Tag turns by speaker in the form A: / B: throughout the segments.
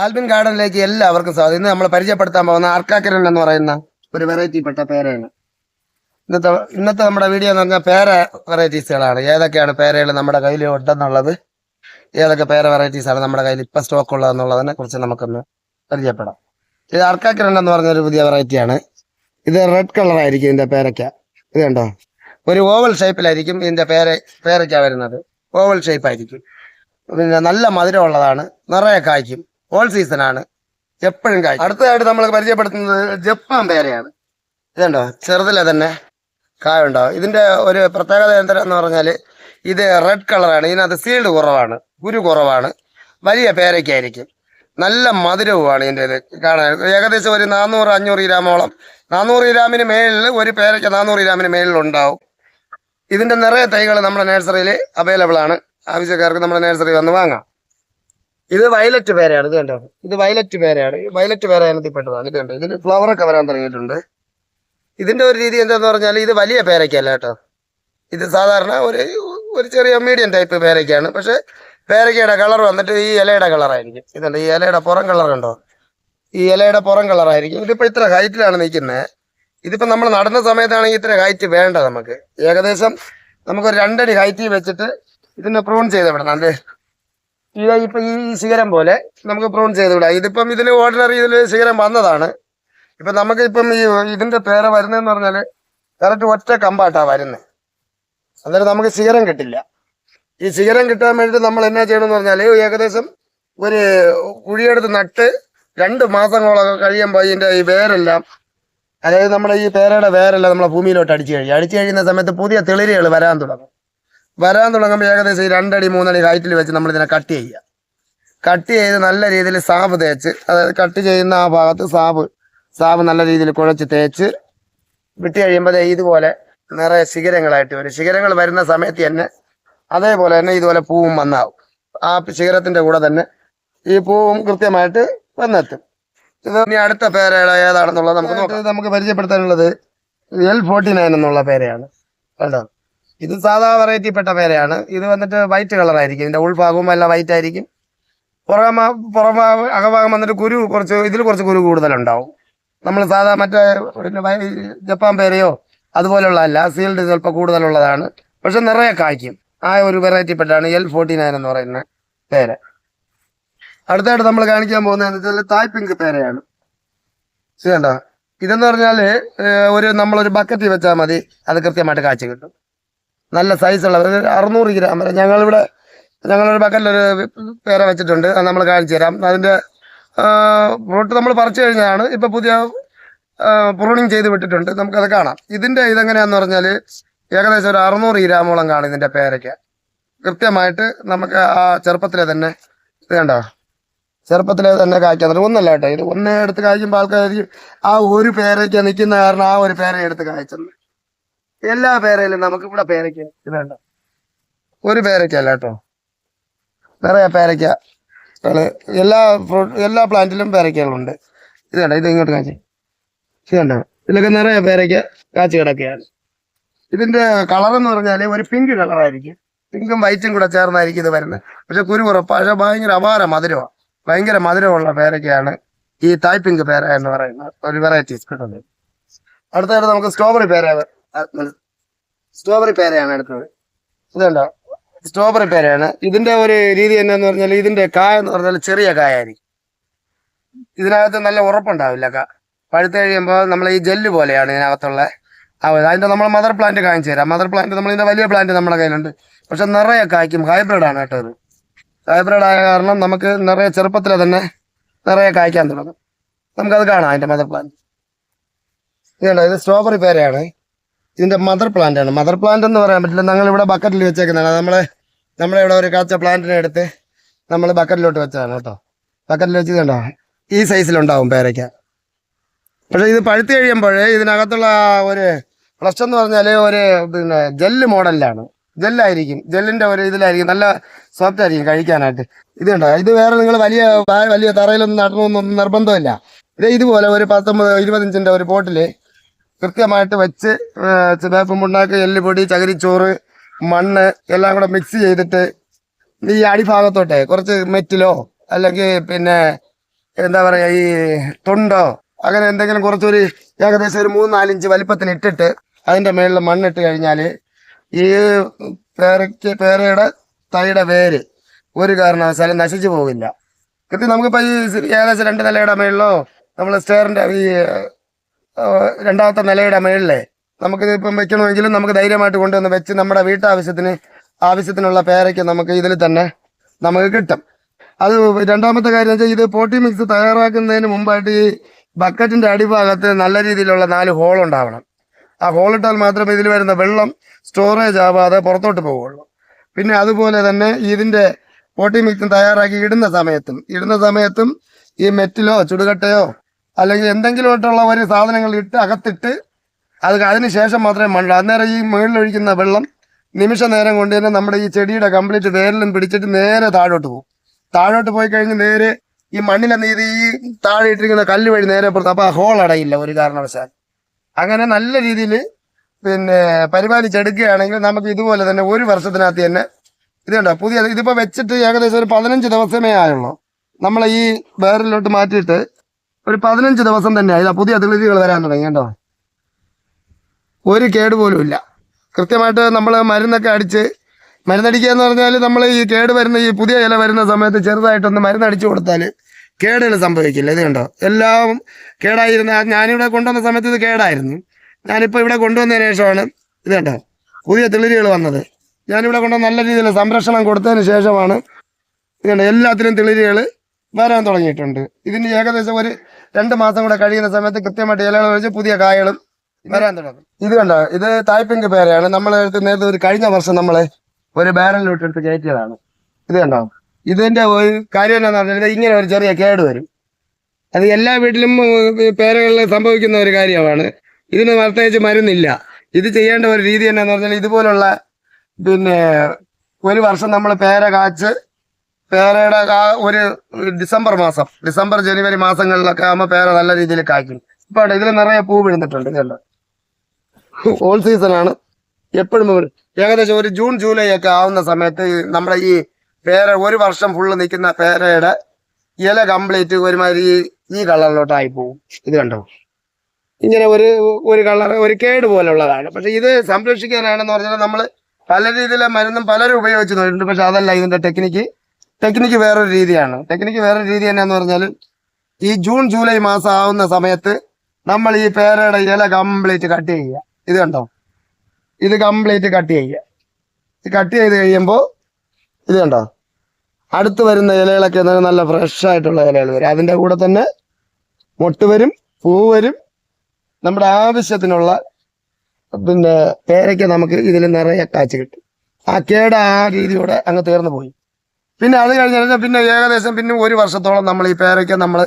A: ആൽബിൻ ഗാർഡനിലേക്ക് എല്ലാവർക്കും സ്വാഗതം. ഇന്ന് നമ്മൾ പരിചയപ്പെടുത്താൻ പോകുന്ന ആർക്കാക്കരൻ എന്ന് പറയുന്ന ഒരു വെറൈറ്റിപ്പെട്ട പേരാണ്. ഇന്നത്തെ ഇന്നത്തെ നമ്മുടെ വീഡിയോ എന്ന് പറഞ്ഞാൽ പേര വെറൈറ്റീസുകളാണ്. ഏതൊക്കെയാണ് പേരകൾ നമ്മുടെ കയ്യിൽ ഉണ്ടെന്നുള്ളത് ഏതൊക്കെ പേര വെറൈറ്റീസ് ആണ് നമ്മുടെ കയ്യിൽ ഇപ്പം സ്റ്റോക്ക് ഉള്ളതെന്നുള്ളതിനെ കുറിച്ച് നമുക്കൊന്ന് പരിചയപ്പെടാം. ഇത് ആർക്കാക്കരൻ എന്ന് പറഞ്ഞ ഒരു പുതിയ വെറൈറ്റിയാണ്. ഇത് റെഡ് കളർ ആയിരിക്കും ഇതിന്റെ പേരയ്ക്ക. ഇത് കണ്ടോ? ഒരു ഓവൽ ഷേപ്പിലായിരിക്കും ഇതിന്റെ പേര പേരയ്ക്ക വരുന്നത്. ഓവൽ ഷേപ്പ് ആയിരിക്കും പിന്നെ നല്ല മധുരമുള്ളതാണ്. നിറയെ കായ്ക്കും. ഓൾ സീസൺ ആണ്. എപ്പോഴും കായ്ക്കും അടുത്തതായിട്ട് നമ്മൾ പരിചയപ്പെടുത്തുന്നത് ജപ്പാൻ പേരയാണ്. ഇതുണ്ടോ? ചെറുതിലെ തന്നെ കായ ഉണ്ടാവും ഇതിന്റെ ഒരു പ്രത്യേകത എന്താന്ന് പറഞ്ഞാൽ ഇത് റെഡ് കളറാണ് ഇതിനകത്ത് സീൽഡ് കുറവാണ്. ഗുരു കുറവാണ്. വലിയ പേരയ്ക്കായിരിക്കും. നല്ല മധുരവുമാണ് ഇതിന്റെ ഇത്. കാണാൻ ഏകദേശം ഒരു നാനൂറ് അഞ്ഞൂറ് ഗ്രാമോളം. നാനൂറ് ഗ്രാമിന് മേളിൽ ഒരു പേരയ്ക്ക നാനൂറ് ഗ്രാമിന് മേളിൽ ഉണ്ടാവും. ഇതിന്റെ നിറയെ തൈകൾ നമ്മുടെ നഴ്സറിയിൽ അവൈലബിൾ ആണ്. ആവശ്യക്കാർക്ക് നമ്മുടെ നഴ്സറി വന്ന് വാങ്ങാം. ഇത് വയലറ്റ് പേരയാണ് ഇത് കണ്ടോ? ഇത് വയലറ്റ് പേരയാണ്. വയലറ്റ് പേര ഇനത്തിൽപ്പെട്ടതാണ് ഇത് കണ്ടോ? ഇതിന് ഫ്ലവർ ഒക്കെ വരാൻ തുടങ്ങിയിട്ടുണ്ട്. ഇതിന്റെ ഒരു രീതി എന്താന്ന് പറഞ്ഞാൽ ഇത് വലിയ പേരയ്ക്കല്ല കേട്ടോ. ഇത് സാധാരണ ഒരു ഒരു ചെറിയ മീഡിയം ടൈപ്പ് പേരയ്ക്കാണ്. പക്ഷെ പേരയ്ക്കയുടെ കളർ വന്നിട്ട് ഈ ഇലയുടെ കളറായിരിക്കും ഇതുണ്ട് ഈ ഇലയുടെ പുറം കളർ കണ്ടോ? ഈ ഇലയുടെ പുറം കളറായിരിക്കും ഇതിപ്പോ ഇത്ര ഹൈറ്റിലാണ് നിൽക്കുന്നത് ഇതിപ്പോ നമ്മൾ നടന്ന സമയത്താണെങ്കിൽ ഇത്ര ഹൈറ്റ് വേണ്ട നമുക്ക്. ഏകദേശം നമുക്കൊരു രണ്ടടി ഹൈറ്റിൽ വെച്ചിട്ട് ഇതിനെ പ്രൂൺ ചെയ്ത് വിടണം അല്ലേ? ഇത് ഇപ്പൊ ഈ ശിഖരം പോലെ നമുക്ക് പ്രൂൺ ചെയ്ത് വിടാം ഇതിപ്പം ഇതിൽ ഓർഡിനറി ഇതിൽ ശിഖരം വന്നതാണ്. ഇപ്പൊ നമുക്ക് ഇപ്പം ഈ ഇതിന്റെ പേര വരുന്നതെന്ന് പറഞ്ഞാൽ കറക്റ്റ് ഒറ്റ കമ്പാട്ടാ വരുന്നത് അന്നേരം നമുക്ക് ശിഖരം കിട്ടില്ല. ഈ ശിഖരം കിട്ടാൻ വേണ്ടി നമ്മൾ എന്നാ ചെയ്യണമെന്ന് പറഞ്ഞാൽ ഏകദേശം ഒരു കുഴിയെടുത്ത് നട്ട് രണ്ട് മാസങ്ങളൊക്കെ കഴിയുമ്പോൾ ഇതിന്റെ ഈ വേരെല്ലാം അതായത് നമ്മുടെ ഈ പേരയുടെ വേരെല്ലാം നമ്മളെ ഭൂമിയിലോട്ട് അടിച്ചു കഴിയും അടിച്ചു കഴിയുന്ന സമയത്ത് പുതിയ തെളിരുകൾ വരാൻ തുടങ്ങും. വരാൻ തുടങ്ങുമ്പോൾ ഏകദേശം ഈ രണ്ടടി മൂന്നടി ഹൈറ്റിൽ വെച്ച് നമ്മളിതിനെ കട്ട് ചെയ്യുക. കട്ട് ചെയ്ത് നല്ല രീതിയിൽ സാബ് തേച്ച് അതായത് കട്ട് ചെയ്യുന്ന ആ ഭാഗത്ത് സാബ് സാബ് നല്ല രീതിയിൽ കുഴച്ച് തേച്ച് വിട്ട് കഴിയുമ്പോൾ ഇതുപോലെ നിറയെ ശിഖരങ്ങളായിട്ട് വരും. ശിഖരങ്ങൾ വരുന്ന സമയത്ത് തന്നെ അതേപോലെ തന്നെ ഇതുപോലെ പൂവും വന്നാവും. ആ ശിഖരത്തിന്റെ കൂടെ തന്നെ ഈ പൂവും കൃത്യമായിട്ട് വന്നെത്തും. ഇത് ഇനി അടുത്ത പേരകൾ ഏതാണെന്നുള്ളത് നമുക്ക് നമുക്ക് പരിചയപ്പെടുത്താനുള്ളത് എൽ ഫോർട്ടി നയൻ എന്നുള്ള പേരയാണ്. കണ്ടോ? ഇത് സാധാ വെറൈറ്റി പെട്ട പേരയാണ്. ഇത് വന്നിട്ട് വൈറ്റ് കളറായിരിക്കും ഇതിന്റെ ഉൾഭാഗവും എല്ലാം വൈറ്റ് ആയിരിക്കും. പുറമ പുറഭാഗം അകഭാഗം വന്നിട്ട് കുരു കുറച്ച് ഇതിൽ കുറച്ച് കുരു കൂടുതലുണ്ടാവും. നമ്മൾ സാധാ മറ്റേ ജപ്പാൻ പേരയോ അതുപോലെയുള്ള അല്ല. സീൽഡ് ചിലപ്പോൾ കൂടുതലുള്ളതാണ്. പക്ഷെ നിറയെ കായ്ക്കും. ആ ഒരു വെറൈറ്റി പെട്ടാണ് എൽ ഫോർട്ടി നയൻ എന്ന് പറയുന്ന പേര്. അടുത്തായിട്ട് നമ്മൾ കാണിക്കാൻ പോകുന്നത് വെച്ചാൽ തായ് പിങ്ക് പേരയാണ്. ശരിയണ്ടോ ഇതെന്ന് പറഞ്ഞാൽ ഏഹ്, ഒരു നമ്മളൊരു ബക്കറ്റിൽ വെച്ചാൽ മതി. അത് കൃത്യമായിട്ട് കാഴ്ച കിട്ടും. നല്ല സൈസുള്ള അറുന്നൂറ് ഗ്രാം വരെ. ഞങ്ങളിവിടെ ഞങ്ങളൊരു ബക്കറ്റിലൊരു പേര വെച്ചിട്ടുണ്ട്. അത് നമ്മൾ കാണിച്ചു തരാം. അതിന്റെ ഫ്രൂട്ട് നമ്മൾ പറിച്ചു കഴിഞ്ഞാണ് ഇപ്പോൾ പുതിയ പ്രൂണിങ് ചെയ്ത് വിട്ടിട്ടുണ്ട്. നമുക്കത് കാണാം. ഇതിന്റെ ഇതെങ്ങനെയാന്ന് പറഞ്ഞാൽ ഏകദേശം ഒരു അറുന്നൂറ് ഗ്രാമോളം കാണും ഇതിന്റെ പേരയ്ക്ക്. കൃത്യമായിട്ട് നമുക്ക് ആ ചെറുപ്പത്തിലെ തന്നെ ഇത് ചെറുപ്പത്തിലെ തന്നെ കായ്ക്കാൻ തുടങ്ങി. ഒന്നല്ല കേട്ടോ ഇത്. ഒന്നേ എടുത്ത് കായ്ക്കുമ്പോൾ ആൾക്കാർ ആ ഒരു പേരയ്ക്ക് നിൽക്കുന്ന കാരണം ആ ഒരു പേര എടുത്ത് കായ്ച്ചത് എല്ലാ പേരയിലും നമുക്ക് ഇവിടെ പേരയ്ക്ക് ഇത് വേണ്ട ഒരു പേരയ്ക്കല്ല കേട്ടോ. നിറയെ പേരയ്ക്ക. എല്ലാ ഫ്രൂട്ട് എല്ലാ പ്ലാന്റിലും പേരയ്ക്കകളുണ്ട്. ഇത് കണ്ടോ ഇത് ഇങ്ങോട്ട് കാച്ചി ഇത് കണ്ടോ? ഇതിലൊക്കെ നിറയെ പേരയ്ക്ക കാച്ചി കിടക്കുകയാണ്. ഇതിന്റെ കളർ എന്ന് പറഞ്ഞാൽ ഒരു പിങ്ക് കളറായിരിക്കും പിങ്കും വൈറ്റും കൂടെ ചേർന്നായിരിക്കും ഇത് വരുന്നത്. പക്ഷെ കുരു പക്ഷെ ഭയങ്കര അപാര മധുരമാണ് ഭയങ്കര മധുരമുള്ള പേരയ്ക്കയാണ് ഈ തായ് പിങ്ക് പേര എന്ന് പറയുന്ന ഒരു വെറൈറ്റീസ് കിട്ടുന്നത്. അടുത്തായിട്ട് നമുക്ക് സ്ട്രോബെറി പേര സ്ട്രോബെറി പേരയാണ് എടുത്തത് ഇതുണ്ടോ സ്ട്രോബെറി പേരയാണ്. ഇതിന്റെ ഒരു രീതി എന്നാന്ന് പറഞ്ഞാൽ ഇതിന്റെ കായ എന്ന് പറഞ്ഞാൽ ചെറിയ കായായിരിക്കും. ഇതിനകത്ത് നല്ല ഉറപ്പുണ്ടാവില്ല ക. പഴുത്ത് കഴിയുമ്പോൾ നമ്മൾ ഈ ജെല്ല് പോലെയാണ് ഇതിനകത്തുള്ള ആ ഒരു- അതിന്റെ നമ്മൾ മദർ പ്ലാന്റ് കാണിച്ചു തരാം. മദർ പ്ലാന്റ് നമ്മൾ ഇതിന്റെ വലിയ പ്ലാന്റ് നമ്മുടെ കയ്യിലുണ്ട്. പക്ഷെ നിറയെ കായ്ക്കും. ഹൈബ്രിഡ് ആണ് കേട്ടോ ഇത്. ഹൈബ്രിഡ് ആയ കാരണം നമുക്ക് നിറയെ ചെറുപ്പത്തിൽ തന്നെ നിറയെ കായ്ക്കാൻ തുടങ്ങും. നമുക്കത് കാണാം അതിന്റെ മദർ പ്ലാന്റ് ഇതുണ്ടോ ഇത് സ്ട്രോബെറി പേരയാണ്. ഇതിന്റെ മദർ പ്ലാന്റ് ആണ്. മദർ പ്ലാന്റ് എന്ന് പറയാൻ പറ്റില്ല. ഞങ്ങൾ ഇവിടെ ബക്കറ്റിൽ വെച്ചേക്കുന്നതാണ്. നമ്മൾ നമ്മളെ ഇവിടെ ഒരു കാച്ച പ്ലാന്റിനെ എടുത്ത് നമ്മൾ ബക്കറ്റിലോട്ട് വെച്ചതാണ് കേട്ടോ. ബക്കറ്റിൽ വെച്ച് കണ്ടോ? ഈ സൈസിലുണ്ടാവും പേരയ്ക്ക. പക്ഷേ ഇത് പഴുത്ത് കഴിയുമ്പോൾ ഇതിനകത്തുള്ള ഒരു ഫ്ലഷ് എന്ന് പറഞ്ഞാൽ ഒരു പിന്നെ ജെല്ല് മോഡലിലാണ് ജെല്ലായിരിക്കും ജെല്ലിന്റെ ഒരു ഇതിലായിരിക്കും. നല്ല സോഫ്റ്റ് ആയിരിക്കും കഴിക്കാനായിട്ട്. ഇത് കണ്ടോ? ഇത് വേറെ നിങ്ങൾ വലിയ വലിയ തറയിലൊന്നും നടണമെന്നൊന്നും നിർബന്ധമില്ല. ഇത് ഇതുപോലെ ഒരു പത്തൊമ്പത് ഇരുപത്തഞ്ചിന്റെ ഒരു പോട്ടിൽ കൃത്യമായിട്ട് വെച്ച് ചിലപ്പം വേപ്പും പുണ്ണാക്ക് എല്ലുപൊടി ചകിരിച്ചോറ് മണ്ണ് എല്ലാം കൂടെ മിക്സ് ചെയ്തിട്ട് ഈ അടിഭാഗത്തോട്ടെ കുറച്ച് മെറ്റിലോ അല്ലെങ്കിൽ പിന്നെ എന്താ പറയുക ഈ തൊണ്ടോ അങ്ങനെ എന്തെങ്കിലും കുറച്ചൊരു ഏകദേശം ഒരു മൂന്ന് നാലിഞ്ച് വലിപ്പത്തിന് ഇട്ടിട്ട് അതിന്റെ മേളിൽ മണ്ണിട്ട് കഴിഞ്ഞാൽ ഈ പേരയ്ക്ക് പേരയുടെ തൈയുടെ വേര് ഒരു കാരണവശാലും നശിച്ചു പോകില്ല കൃത്യം നമുക്കിപ്പോൾ ഈ ഏകദേശം രണ്ട് നിലയുടെ മേളിലോ നമ്മൾ സ്റ്റെയറിന്റെ ഈ രണ്ടാമത്തെ നിലയുടെ മേളിലെ നമുക്കിത് ഇപ്പം വെക്കണമെങ്കിലും നമുക്ക് ധൈര്യമായിട്ട് കൊണ്ടുവന്ന് വെച്ച് നമ്മുടെ വീട്ടാവശ്യത്തിന് ആവശ്യത്തിനുള്ള പേരയ്ക്ക് നമുക്ക് ഇതിൽ തന്നെ നമുക്ക് കിട്ടും. അത് രണ്ടാമത്തെ കാര്യം വെച്ചാൽ ഇത് പോട്ടി മിക്സ് തയ്യാറാക്കുന്നതിന് മുമ്പായിട്ട് ഈ ബക്കറ്റിന്റെ അടിഭാഗത്ത് നല്ല രീതിയിലുള്ള നാല് ഹോൾ ഉണ്ടാവണം. ആ ഹോൾ ഇട്ടാൽ മാത്രമേ ഇതിൽ വരുന്ന വെള്ളം സ്റ്റോറേജ് ആവാതെ പുറത്തോട്ട് പോവുള്ളൂ. പിന്നെ അതുപോലെ തന്നെ ഇതിന്റെ പോട്ടി മിക്സ് തയ്യാറാക്കി ഇടുന്ന സമയത്തും ഇടുന്ന സമയത്തും ഈ മെറ്റിലോ ചുടുകട്ടയോ അല്ലെങ്കിൽ എന്തെങ്കിലുമായിട്ടുള്ള ഒരു സാധനങ്ങൾ ഇട്ട് അകത്തിട്ട് അത് അതിന് ശേഷം മാത്രമേ മണ്ണ് അന്നേരം ഈ മുകളിലൊഴിക്കുന്ന വെള്ളം നിമിഷ നേരം കൊണ്ട് തന്നെ നമ്മുടെ ഈ ചെടിയുടെ കംപ്ലീറ്റ് വേരിലും പിടിച്ചിട്ട് നേരെ താഴോട്ട് പോകും. താഴോട്ട് പോയി കഴിഞ്ഞ് നേരെ ഈ മണ്ണിലെന്ന് നീതി ഈ താഴെ ഇട്ടിരിക്കുന്ന കല്ല് വഴി നേരെ പുറത്ത് അപ്പോൾ ആ ഹോൾ അടയില്ല ഒരു കാരണവശാൽ. അങ്ങനെ നല്ല രീതിയിൽ പിന്നെ പരിപാലിച്ചെടുക്കുകയാണെങ്കിൽ നമുക്ക് ഇതുപോലെ തന്നെ ഒരു വർഷത്തിനകത്ത് തന്നെ ഇത് കണ്ടോ? പുതിയ ഇതിപ്പോൾ വെച്ചിട്ട് ഏകദേശം ഒരു പതിനഞ്ച് ദിവസമേ ആയുള്ളൂ. നമ്മൾ ഈ വേറിലോട്ട് മാറ്റിയിട്ട് ഒരു പതിനഞ്ച് ദിവസം തന്നെ ഇതാ പുതിയ അതിർത്തികൾ വരാൻ തുടങ്ങി കേട്ടോ. ഒരു കേട് പോലും ഇല്ല. കൃത്യമായിട്ട് നമ്മൾ മരുന്നൊക്കെ അടിച്ച് മരുന്നടിക്കുക എന്ന് പറഞ്ഞാൽ നമ്മൾ ഈ കേട് വരുന്ന ഈ പുതിയ ഇല വരുന്ന സമയത്ത് ചെറുതായിട്ടൊന്ന് മരുന്നടിച്ചു കൊടുത്താൽ കേടുകൾ സംഭവിക്കില്ല. ഇത് കണ്ടോ? എല്ലാം കേടായിരുന്നു. ഞാനിവിടെ കൊണ്ടുവന്ന സമയത്ത് ഇത് കേടായിരുന്നു. ഞാനിപ്പോൾ ഇവിടെ കൊണ്ടുവന്നതിന് ശേഷമാണ് ഇത് കണ്ടോ? പുതിയ തെളിരികൾ വന്നത്. ഞാനിവിടെ കൊണ്ടുവന്ന നല്ല രീതിയിൽ സംരക്ഷണം കൊടുത്തതിന് ശേഷമാണ് ഇത് കണ്ടോ? എല്ലാത്തിനും തെളിരികൾ വരാൻ തുടങ്ങിയിട്ടുണ്ട്. ഇതിന് ഏകദേശം ഒരു രണ്ട് മാസം കൂടെ കഴിയുന്ന സമയത്ത് കൃത്യമായിട്ട് ഇലകൾ വെച്ച് പുതിയ കായകളും വരാൻ തുടങ്ങും. ഇത് കണ്ടോ? ഇത് തായ്പിങ്ക് പേരയാണ്. നമ്മൾ നേരത്തെ ഒരു കഴിഞ്ഞ വർഷം നമ്മൾ ഒരു ബാരലിലോട്ട് എടുത്ത് കയറ്റിയതാണ്. ഇത് കണ്ടോ? ഇതിന്റെ ഒരു കാര്യം എന്താണെന്ന് പറഞ്ഞാൽ ഇങ്ങനെ ഒരു ചെറിയ കേട് വരും. അത് എല്ലാ വീട്ടിലും പേരകളിൽ സംഭവിക്കുന്ന ഒരു കാര്യമാണ്. ഇതിന് പ്രത്യേകിച്ച് മരുന്നില്ല. ഇത് ചെയ്യേണ്ട ഒരു രീതി എന്നാന്ന് പറഞ്ഞാൽ ഇതുപോലുള്ള പിന്നെ ഒരു വർഷം നമ്മൾ പേര കാച്ച് പേരയുടെ ആ ഒരു ഡിസംബർ മാസം ഡിസംബർ ജനുവരി മാസങ്ങളിലൊക്കെ ആകുമ്പോൾ പേര നല്ല രീതിയിൽ കായ്ക്കും. ഇപ്പൊ ഇതിൽ നിറയെ പൂ വിഴുന്നിട്ടുണ്ട് ഇതുണ്ട്? ഓൾ സീസൺ ആണ്. എപ്പോഴും ഏകദേശം ഒരു ജൂൺ ജൂലൈ ഒക്കെ ആവുന്ന സമയത്ത് നമ്മുടെ ഈ പേര ഒരു വർഷം ഫുള്ള് നിൽക്കുന്ന പേരയുടെ ഇല കംപ്ലീറ്റ് ഒരുമാതിരി ഈ- കളറിലോട്ടായി പോകും ഇത് കണ്ടോ? ഇങ്ങനെ ഒരു ഒരു കളർ ഒരു കേട് പോലുള്ളതാണ്. പക്ഷെ ഇത് സംരക്ഷിക്കാനാണെന്ന് പറഞ്ഞാൽ നമ്മൾ പല രീതിയിലെ മരുന്നും പലരും ഉപയോഗിച്ച് നോക്കിയിട്ടുണ്ട് പക്ഷെ അതല്ല ഇതിന്റെ ടെക്നിക്ക് ടെക്നിക്ക് വേറൊരു രീതിയാണ്. ടെക്നിക്ക് വേറൊരു രീതി എന്നാന്ന് പറഞ്ഞാൽ ഈ ജൂൺ ജൂലൈ മാസം ആവുന്ന സമയത്ത് നമ്മൾ ഈ പേരയുടെ ഇല കംപ്ലീറ്റ് കട്ട് ചെയ്യുക. ഇത് കണ്ടോ? ഇത് കംപ്ലീറ്റ് കട്ട് ചെയ്യുക. കട്ട് ചെയ്ത് കഴിയുമ്പോൾ ഇത് കണ്ടോ? അടുത്ത് വരുന്ന ഇലകളൊക്കെ നല്ല ഫ്രഷ് ആയിട്ടുള്ള ഇലകൾ വരും. അതിന്റെ കൂടെ തന്നെ മൊട്ട് വരും പൂ വരും. നമ്മുടെ ആവശ്യത്തിനുള്ള പിന്നെ പേരയ്ക്ക് നമുക്ക് ഇതിൽ നിറയെ കാച്ച് കിട്ടും. ആ കേട് ആ രീതിയോടെ അങ്ങ് തീർന്നു പോയി. പിന്നെ അത് കഴിഞ്ഞാൽ പിന്നെ ഏകദേശം പിന്നെ ഒരു വർഷത്തോളം നമ്മൾ ഈ പേരയ്ക്ക നമ്മൾ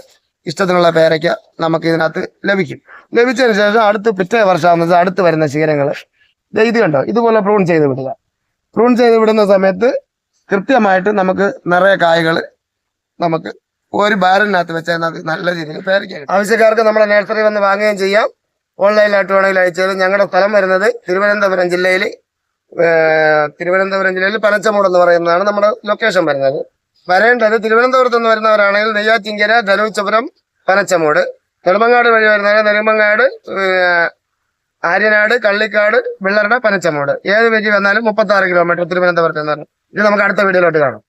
A: ഇഷ്ടത്തിനുള്ള പേരയ്ക്ക നമുക്ക് ഇതിനകത്ത് ലഭിക്കും. ലഭിച്ചതിന് ശേഷം അടുത്ത് പിറ്റേ വർഷം അടുത്ത് വരുന്ന ശീലങ്ങൾ ഇത് കണ്ടോ? ഇതുപോലെ പ്രൂൺ ചെയ്ത് വിടുക. പ്രൂൺ ചെയ്ത് വിടുന്ന സമയത്ത് കൃത്യമായിട്ട് നമുക്ക് നിറയെ കായകൾ നമുക്ക് ഒരു ബാരലിനകത്ത് വെച്ചാൽ നമുക്ക് നല്ല രീതിയിൽ പേരയ്ക്കാം ആവശ്യക്കാർക്ക് നമ്മുടെ നഴ്സറി വന്ന് വാങ്ങുകയും ചെയ്യാം. ഓൺലൈനായിട്ട് വേണമെങ്കിൽ അയച്ചാലും ഞങ്ങളുടെ സ്ഥലം വരുന്നത് തിരുവനന്തപുരം ജില്ലയിൽ തിരുവനന്തപുരം ജില്ലയിൽ പനച്ചമൂട് എന്ന് പറയുന്നതാണ് നമ്മുടെ ലൊക്കേഷൻ വരുന്നത്. വരേണ്ടത് തിരുവനന്തപുരത്ത് നിന്ന് വരുന്നവരാണെങ്കിൽ നെയ്യാറ്റിങ്കര ധനുച്ചപുരം പനച്ചമൂട്. നെടുമങ്ങാട് വഴി വരുന്നവരെ നെടുമങ്ങാട് ആര്യനാട് കള്ളിക്കാട് വെള്ളറട പനച്ചമൂട്. ഏത് വഴി വന്നാലും മുപ്പത്തി ആറ് കിലോമീറ്റർ തിരുവനന്തപുരത്ത് നിന്ന് ഇത് നമുക്ക് അടുത്ത വീഡിയോയിലോട്ട് കാണാം.